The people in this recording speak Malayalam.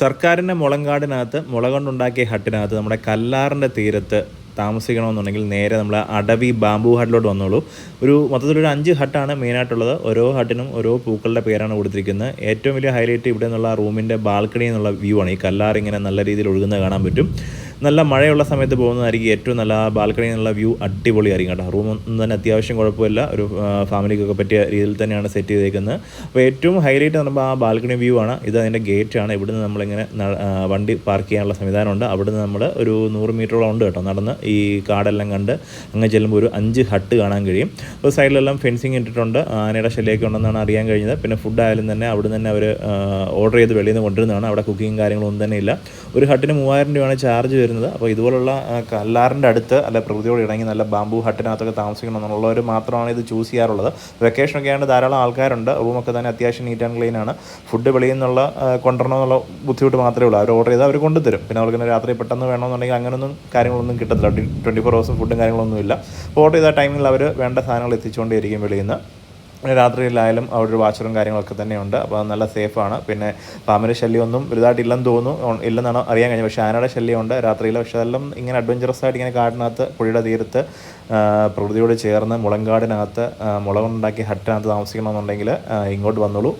സർക്കാരിന്റെ മുളങ്കാടിനകത്ത് മുള കൊണ്ടുണ്ടാക്കിയ ഹട്ടിനകത്ത് നമ്മുടെ കല്ലാറിന്റെ തീരത്ത് താമസിക്കണമെന്നുണ്ടെങ്കിൽ നേരെ നമ്മൾ അടവി ബാംബു ഹട്ടിലോട്ട് വന്നോളൂ. ഒരു മൊത്തത്തിലൊരു അഞ്ച് ഹട്ടാണ് മെയിനായിട്ടുള്ളത്. ഓരോ ഹട്ടിനും ഓരോ പൂക്കളുടെ പേരാണ് കൊടുത്തിരിക്കുന്നത്. ഏറ്റവും വലിയ ഹൈലൈറ്റ് ഇവിടെ നിന്നുള്ള റൂമിന്റെ ബാൽക്കണി എന്നുള്ള വ്യൂ ആണ്. ഈ കല്ലാർ ഇങ്ങനെ നല്ല രീതിയിൽ ഒഴുകുന്നത് കാണാൻ പറ്റും. നല്ല മഴയുള്ള സമയത്ത് പോകുന്നതായിരിക്കും ഏറ്റവും നല്ല ബാൽക്കണി എന്നുള്ള വ്യൂ അടിപൊളിയായിരിക്കും കേട്ടോ. റൂം ഒന്നും തന്നെ അത്യാവശ്യം കുഴപ്പമില്ല. ഒരു ഫാമിലിക്കൊക്കെ പറ്റിയ രീതിയിൽ തന്നെയാണ് സെറ്റ് ചെയ്തേക്കുന്നത്. അപ്പോൾ ഏറ്റവും ഹൈലൈറ്റ് എന്ന് പറയുമ്പോൾ ആ ബാൽക്കണി വ്യൂ ആണ്. ഇത് അതിന്റെ ഗേറ്റ് ആണ്. ഇവിടുന്ന് നമ്മളിങ്ങനെ വണ്ടി പാർക്ക് ചെയ്യാനുള്ള സംവിധാനമുണ്ട്. അവിടുന്ന് നമ്മൾ ഒരു നൂറ് മീറ്ററോളം ഉണ്ട് കേട്ടോ. നടന്ന് ഈ കാടെല്ലാം കണ്ട് അങ്ങ് ചെല്ലുമ്പോൾ ഒരു അഞ്ച് ഹട്ട് കാണാൻ കഴിയും. ഒരു സൈഡിലെല്ലാം ഫെൻസിങ് ഇട്ടിട്ടുണ്ട്. ആനയുടെ ശല്യമൊക്കെ ഉണ്ടെന്നാണ് അറിയാൻ കഴിഞ്ഞത്. പിന്നെ ഫുഡ് ആയാലും തന്നെ അവിടുന്ന് തന്നെ അവർ ഓർഡർ ചെയ്ത് വെളിയിൽ നിന്ന് കൊണ്ടുവരുന്നതാണ്. അവിടെ കുക്കിങ് കാര്യങ്ങളൊന്നും തന്നെ ഇല്ല. ഒരു ഹട്ടിന് മൂവായിരം രൂപയാണ് ചാർജ് അപ്പോൾ ഇതുപോലുള്ള കല്ലാറിന്റെ അടുത്ത് അല്ല പ്രകൃതിയോട് ഇണങ്ങി നല്ല ബാമ്പു ഹട്ടിനകത്തൊക്കെ താമസിക്കണം എന്നുള്ളവർ മാത്രമാണ് ഇത് ചൂസ് ചെയ്യാറുള്ളത്. വെക്കേഷനൊക്കെ ആയതുകൊണ്ട് ധാരാളം ആൾക്കാരുണ്ട്. റൂമൊക്കെ തന്നെ അത്യാവശ്യം നീറ്റ് ആൻഡ് ക്ലീൻ ആണ്. ഫുഡ് വെളിയിൽ നിന്നുള്ള കൊണ്ടുവരണമെന്നുള്ള ബുദ്ധിമുട്ട് മാത്രമേ ഉള്ളൂ. അവർ ഓർഡർ ചെയ്താൽ അവർ കൊണ്ടുതരും. പിന്നെ അവർക്ക് രാത്രി പെട്ടെന്ന് വേണമെന്നുണ്ടെങ്കിൽ അങ്ങനെയൊന്നും കാര്യങ്ങളൊന്നും കിട്ടത്തില്ല. ട്വന്റി ഫോർ ഹവേഴ്സും ഫുഡും കാര്യങ്ങളൊന്നും ഇല്ല. ഓർഡർ ചെയ്ത ടൈമിൽ അവർ വേണ്ട സാധനങ്ങൾ എത്തിച്ചുകൊണ്ടേയിരിക്കും വെളിയിൽ നിന്ന്. രാത്രിയിലായാലും അവിടെ ഒരു വാച്ചറും കാര്യങ്ങളൊക്കെ തന്നെയുണ്ട്. അപ്പോൾ നല്ല സേഫാണ്. പിന്നെ പാമ്പിന്റെ ശല്യമൊന്നും വലുതായിട്ടില്ലെന്ന് തോന്നുന്നു. ഇല്ലെന്നാണ് അറിയാൻ കഴിഞ്ഞത്. പക്ഷേ ആനയുടെ ശല്യമുണ്ട് രാത്രിയിൽ. പക്ഷേ അതെല്ലാം ഇങ്ങനെ അഡ്വഞ്ചറസ് ആയിട്ട് ഇങ്ങനെ കാടിനകത്ത് പുഴയുടെ തീരത്ത് പ്രകൃതിയോട് ചേർന്ന് മുളങ്കാടിനകത്ത് ആ, മുള കൊണ്ടുണ്ടാക്കിയ ഹട്ടിനകത്ത് താമസിക്കണമെന്നുണ്ടെങ്കിൽ ഇങ്ങോട്ട് വന്നോളൂ.